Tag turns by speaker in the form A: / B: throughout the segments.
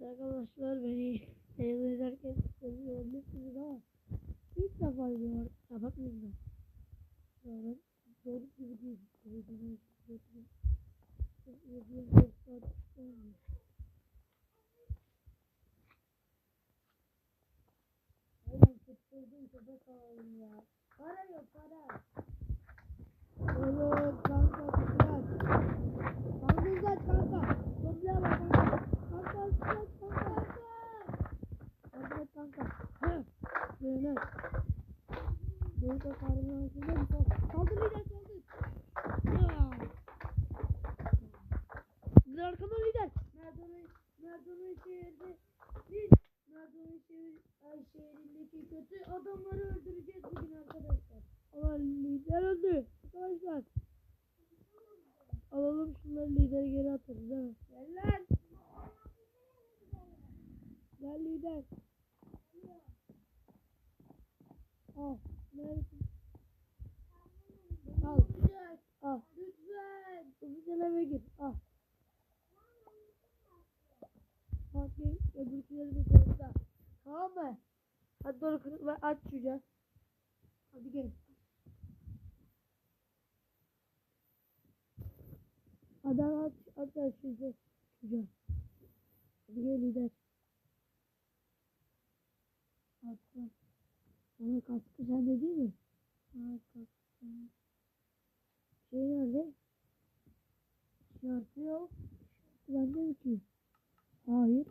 A: Evet arkadaşlar beni teyze ederken görebilirsiniz ama ilk defa izliyorum. Kapatmayayım ben. Ya ben doğru gibi değil. Yediğim bir saat olmuyor. Oğlum tutturdum köpek alalım ya. Para yok para. Oğlum kanka kıraç. Kanka uzat kanka. Toplaya bak kanka. Kanka uzat kanka. Kanka kanka. Hı. Böyle. Burada karnın altında bir sal. Saldır lider saldır. Ya. Lider arkama lider. Merdan'ın Merdan'ın şehirde biz Merdan'ın şehir, ay, şehrindeki kötü adamları öldüreceğiz bugün arkadaşlar. Ama lider öldü. Arkadaşlar. Alalım şunları lideri geri atarız değil mi? Gel lan. Gel lider. Al. Neredesin? Al. Al. Lütfen. Lütfen eve gir. Al. Bakayım öbürküleri de çocukta. Tamam mı? Hadi doğru kırıkla aç çocuğa. Hadi gelin. Hadi aç çocuğa. Çocuğa. Hadi gel lider. Attım. Bana kaskı sende değil mi? Ha kaskı. Şey nerede? Şartı yok. Şartı bende mi ki? Hayır.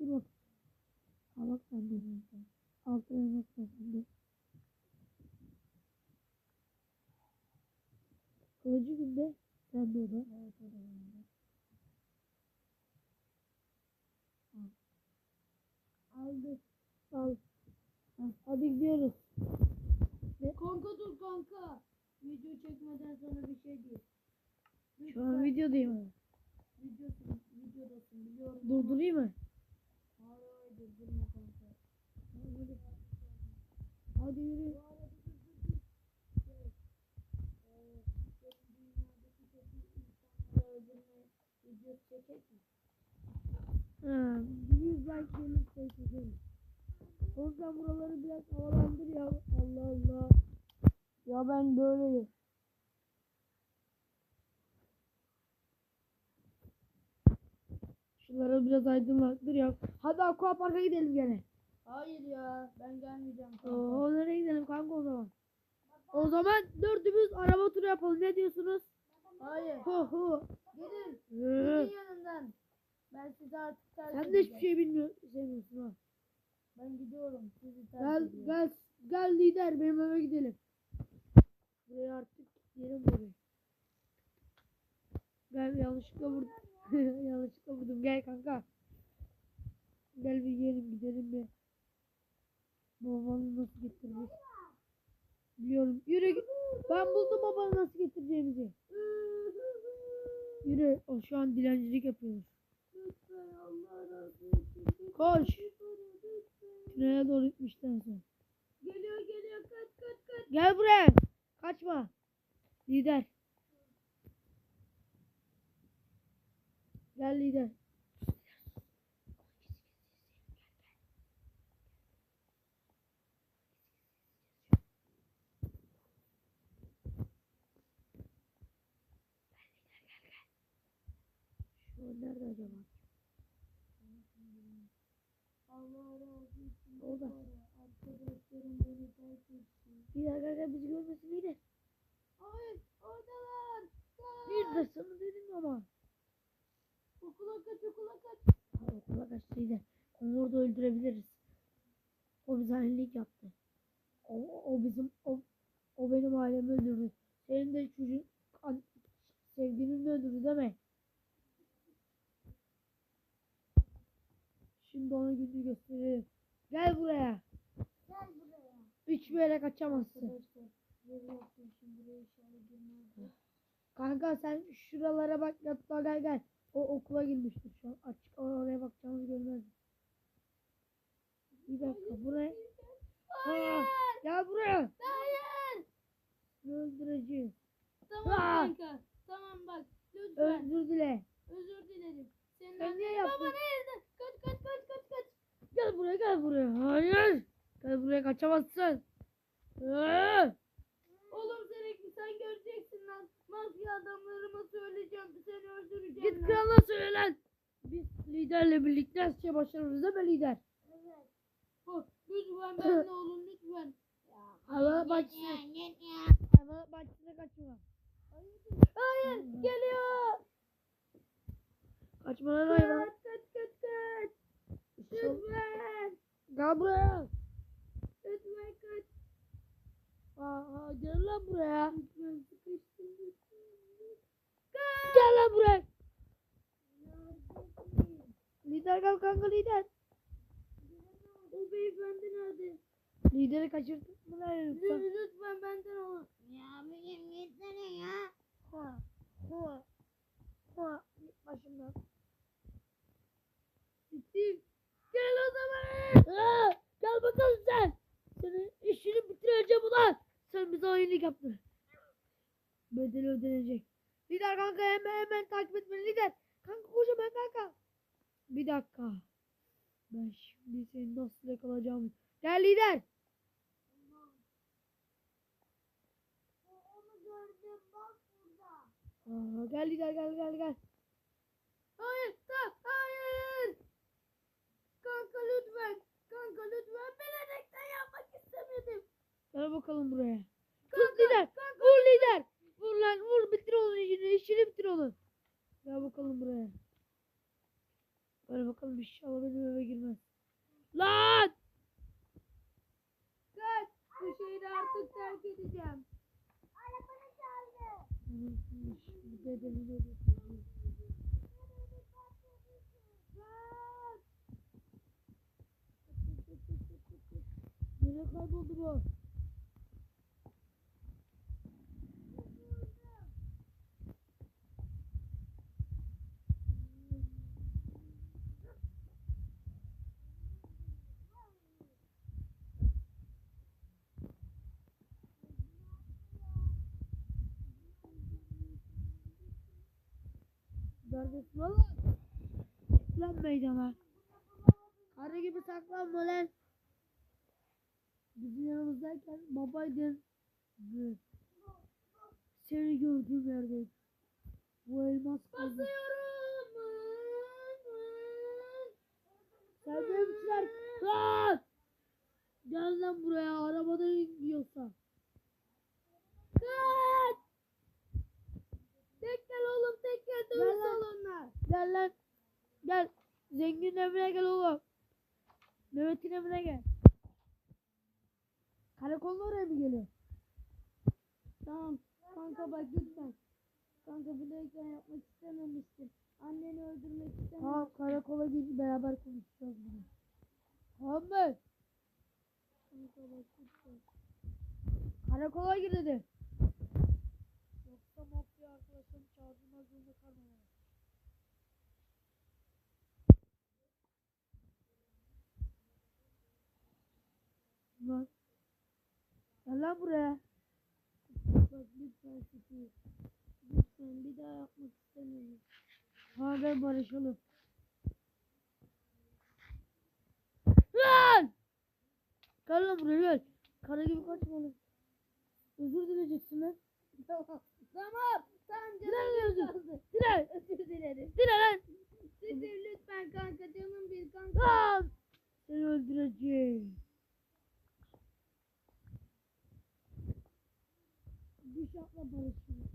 A: Dur bak. Ha bak bende. Altı da bende. Kılıcı günde sende o da. Evet o da bende. Al. Aldı. Al. Ha, Hadi gidiyoruz.
B: Kanka dur kanka. Video çekmeden sana bir şey diyeyim.
A: Şu an videodayım ama.
B: Videosun, videodasın biliyorum.
A: Durdurayım mı?
B: Hayır hayır durdurma kanka.
A: Hadi. Hadi yürü.
B: Mi?
A: Ha, bir yüz like gelirse çekelim. O yüzden buraları biraz havalandır ya. Allah Allah. Ya ben böyleyim. Şunları biraz aydınlattır ya. Hadi aqua parka gidelim gene.
B: Hayır ya ben gelmeyeceğim kanka.
A: Oo, nereye gidelim kanka o zaman? O zaman dördümüz araba turu yapalım. Ne diyorsunuz?
B: Hayır.
A: Hu hu.
B: Gidin. Gidin yanından. Ben sizi artık
A: Sen de hiçbir şey bilmiyorsun. Sevmiyorsun ha.
B: Ben gidiyorum. Sizi terk
A: Gel
B: ediyorum.
A: gel gel lider benim eve gidelim. Buraya artık yerim burayı. Gel yanlışlıkla vurdum. yanlışlıkla vurdum. Gel kanka. Gel bir yiyelim gidelim bir. Babanı nasıl getirmiş? Biliyorum. Yürü git. Ben buldum babanı nasıl getireceğimizi. Yürü. O şu an dilencilik yapıyoruz. Koş. Tünele doğru gitmişten sonra.
B: Geliyor geliyor kaç kaç kaç.
A: Gel buraya. Kaçma. Lider. Gel lider. Şu an nerede acaba?
B: Allah razı olsun.
A: Orada. Lider gel gel bizi görmesin lider.
B: Hayır oradalar. Kaç.
A: Lider sana dedim ama.
B: Okula kaç okula kaç.
A: Okula kaçtı lider. Onu orada öldürebiliriz. O bize hainlik yaptı. O, o bizim o, o benim ailemi öldürdü. Senin de çocuğun sevgilini öldürdü değil mi? Şimdi ona gününü gösterelim. Gel buraya.
B: Gel buraya.
A: Hiçbir yere kaçamazsın. Kanka sen şuralara bak hatta gel gel. O okula girmiştir şu an. Açık oraya bakacağımız görmez. Bir dakika buraya. Ha, gel buraya.
B: Hayır.
A: Öldüreceğim.
B: Tamam
A: Aa!
B: kanka. Tamam bak. Lütfen.
A: Özür dile.
B: Özür dilerim. Senin
A: Sen niye yaptın?
B: Baba?
A: Gel buraya. Hayır. Gel buraya kaçamazsın. Ee,
B: Oğlum sen, sen göreceksin lan. Mafya adamlarıma söyleyeceğim. Seni öldüreceğim.
A: Git
B: lan.
A: krala söyle. Biz liderle birlikte her şeye başarırız değil mi lider?
B: Evet. Oh, lütfen benimle olun lütfen.
A: Hava bahçesine. Hava bahçesine kaçma.
B: Hayır geliyor.
A: Kaçma lan hayvan.
B: Kaç kaç kaç kaç. Lütfen.
A: Gel buraya.
B: Lütfen kaç.
A: Aa, gel lan buraya.
B: Lütfen sıkıştım lütfen.
A: Gel lan buraya. Lider gel kanka lider.
B: O beyefendi nerede?
A: Lideri kaçırdın mı lan yoksa?
B: Lü- Lütfen benden olun. Ya benim gitsene ya.
A: Ha. Ha. Ha. Git başımdan.
B: Steve. Gel o zaman.
A: Aa, gel bakalım sen. Senin işini bitireceğim ulan. Sen bize hainlik yaptın. Bedeli ödenecek. Lider kanka hemen hemen takip et beni lider. Kanka kocaman kanka. Bir dakika. Ben şimdi seni nasıl yakalayacağım. Gel lider.
B: Onu gördüm bak burada.
A: Aa, gel lider gel gel gel.
B: Hayır, ta, hayır. Kanka lütfen. Kanka lütfen. Bilerekten yapmak istemedim.
A: Gel bakalım buraya.
B: Kanka,
A: lider. Vur lider. Vur lan vur bitir onun işini. İşini bitir onun. Gel bakalım buraya. Gel bakalım inşallah benim eve girmez. Lan!
B: Kaç. Bu şehri artık terk edeceğim. Arabanı çaldı.
A: Bedelini ödeyeceğim. Nereye kayboldu bu? Neredesin oğlum? Meydana. Karı gibi saklanma lan. Bizim yanımızdayken babaydın. Seni gördüğüm yerde. Bu elmas kaldı.
B: Basıyorum.
A: Lan! Gel lan buraya arabada yiyorsa.
B: Kaç. Tek gel oğlum tek gel. Dövüş salonuna.
A: Gel lan. Gel. Zengin evine gel oğlum. Mehmet'in evine gel. Karakolun oraya mı geliyor?
B: Tamam. Kanka bak lütfen. Kanka bilerekten yapmak istememiştim. Anneni öldürmek istememiştim.
A: Tamam karakola gidip beraber konuşacağız bunu. Mı?
B: Kanka bak lütfen.
A: Karakola gir dedi. Yoksa mafya arkadaşım çağırmak zorunda kalmam. Lan. Gel lan buraya.
B: Bak lütfen Steve. Lütfen bir daha yapmak istemiyorum.
A: Ha ben barışalım. Lan! Gel lan buraya gel. Kara gibi kaçma lan. Özür dileyeceksin lan.
B: Tamam. Tamam. Tamam canım.
A: lan özür.
B: kaldı.
A: Dile.
B: Özür dilerim.
A: Dile lan.
B: Steve lütfen kanka canım bir kanka.
A: Lan! Seni öldüreceğim. Düş atla barışın.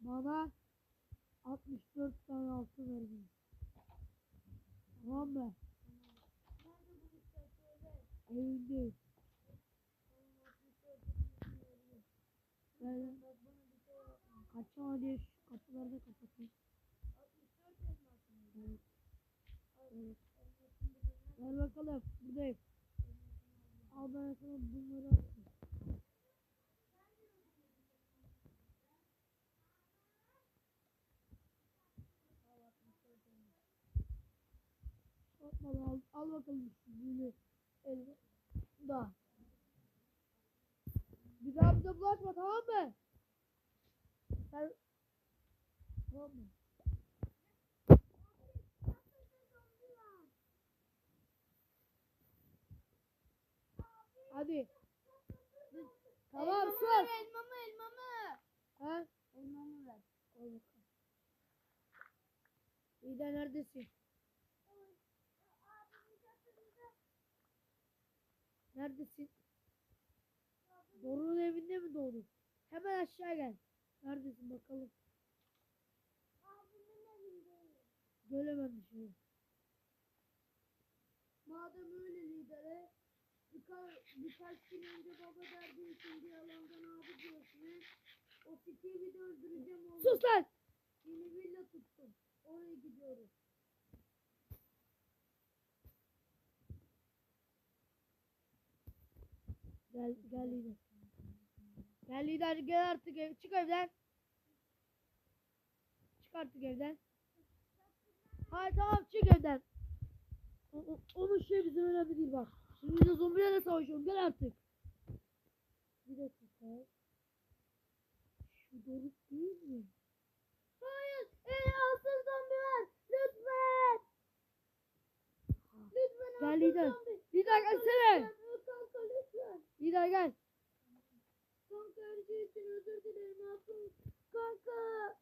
A: Bana 64 tane altın verdin. Tamam mı? Evinde. Ben kaçama diye şu kapıları da kapatayım. Evet. Evet. Gel bakalım buradayım. Al ben sana bunları atayım. Atma lan, al, al bakalım bunu. Eline. Da. Bir daha bize bulaşma tamam mı? Sen... Tamam mı? Hadi. Tamam
B: elmamı
A: sus.
B: ver elmamı elmamı.
A: Ha?
B: Elmamı ver.
A: Al bakalım. İyi de neredesin? Neredesin? Doruk'un evinde mi doğdun? Hemen aşağı gel. Neredesin bakalım? Gel hemen dışarı.
B: Madem öyle lidere birkaç, birkaç gün önce baba derdi için bir alandan abi diyorsunuz. O Steve'i de öldüreceğim oğlum.
A: Sus lan!
B: Yeni villa tuttum. Oraya gidiyoruz.
A: Gel, gel lider. Gel lider gel artık ev. Çık evden. Çık artık evden. Hayır tamam çık evden. O, o, onun şey bizim önemli değil bak. Şimdi de zombilerle savaşıyorum. Gel artık. Bir dakika. Şu Doruk değil mi?
B: Hayır. Ey asıl zombi var. Lütfen. Lütfen
A: Gel lider.
B: zombi.
A: Lider gelsene. Lider gel.
B: Kanka her şey için özür dilerim asıl. Kanka.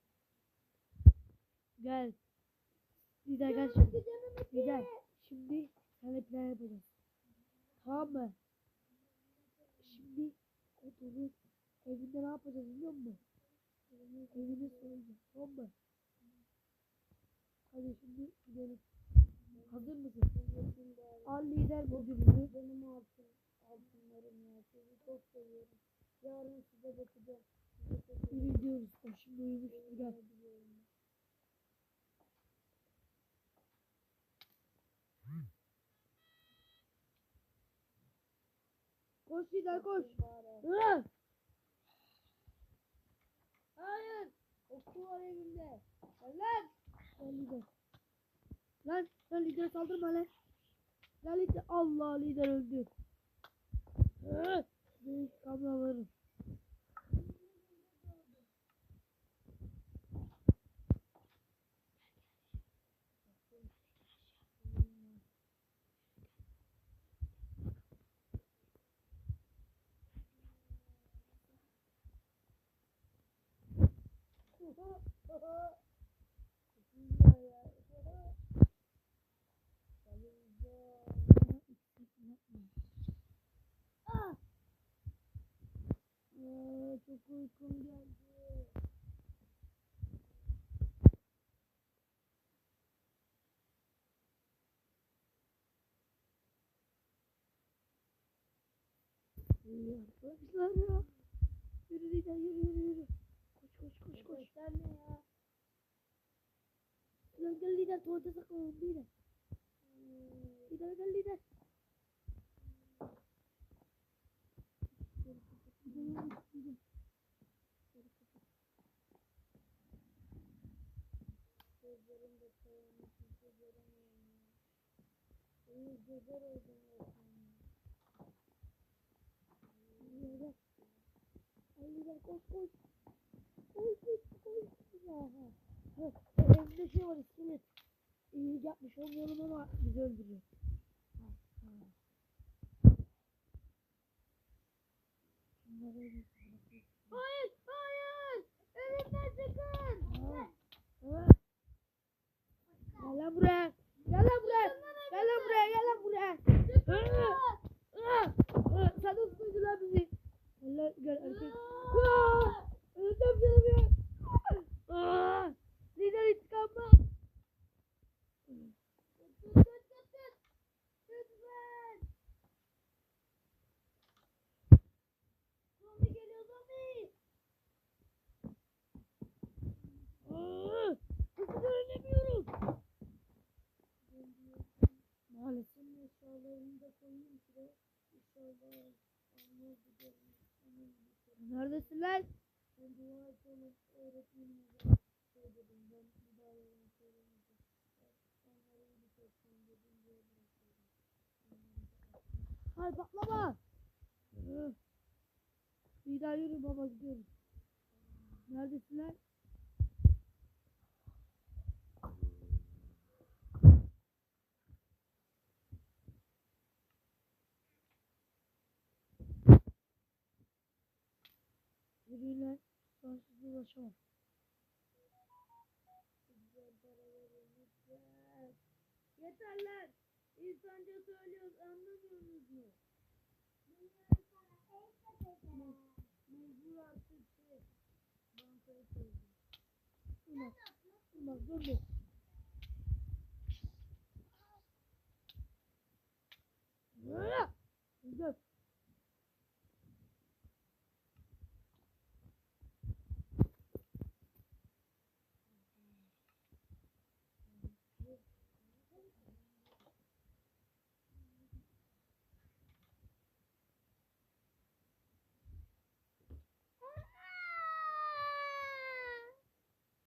A: Gel. Lider gel şimdi. Lider. Şimdi seninle plan yapacağız. Tamam mı? Şimdi o Doruk evinde ne yapacağız biliyor musun? Evini soyacağız. Tamam mı? Hadi şimdi gidelim. Hazır mısın? Al lider modülünü.
B: Benim altın, altınlarım ya. Sizi çok seviyorum. Yarın size bakacağım.
A: Yürü gidiyoruz. Uyumuştur gel.
B: seviyorum.
A: Koş lider koş. Hı!
B: Hayır. Oku var evimde.
A: Gel lan. Gel lider. Lan lan lidere saldırma lan. Lan lider. Allah lider öldü. Kameralarım.
B: Ah! Aa, çok uykum geldi.
A: Arkadaşlar ya. Yürü lider yürü yürü yürü. Koş koş koş koş.
B: Sesler ne ya?
A: Lan gel lider tuvalete saklanalım lider. Lider gel lider. Gidelim, gidelim.
B: Gözlerim de kayanmış. Hiç göremiyorum ya. İyi güzel oldum resmen.
A: Lider gel. Ay lider koş koş. Koş koş koş. Ya. Evde şey var iskelet. İyi yapmış olmayalım ama bizi öldürüyor.
B: Hayır. Hayır
A: patlama. Ee, bir daha yürü baba gidiyorum. Neredesinler? Yürüyünler. Ben size ulaşamam.
B: Yeter lan. İnsanca söylüyoruz anlamıyorsunuz mu? Me- Mecbur artık şey. Bankaya.
A: Bak. Bak dur dur.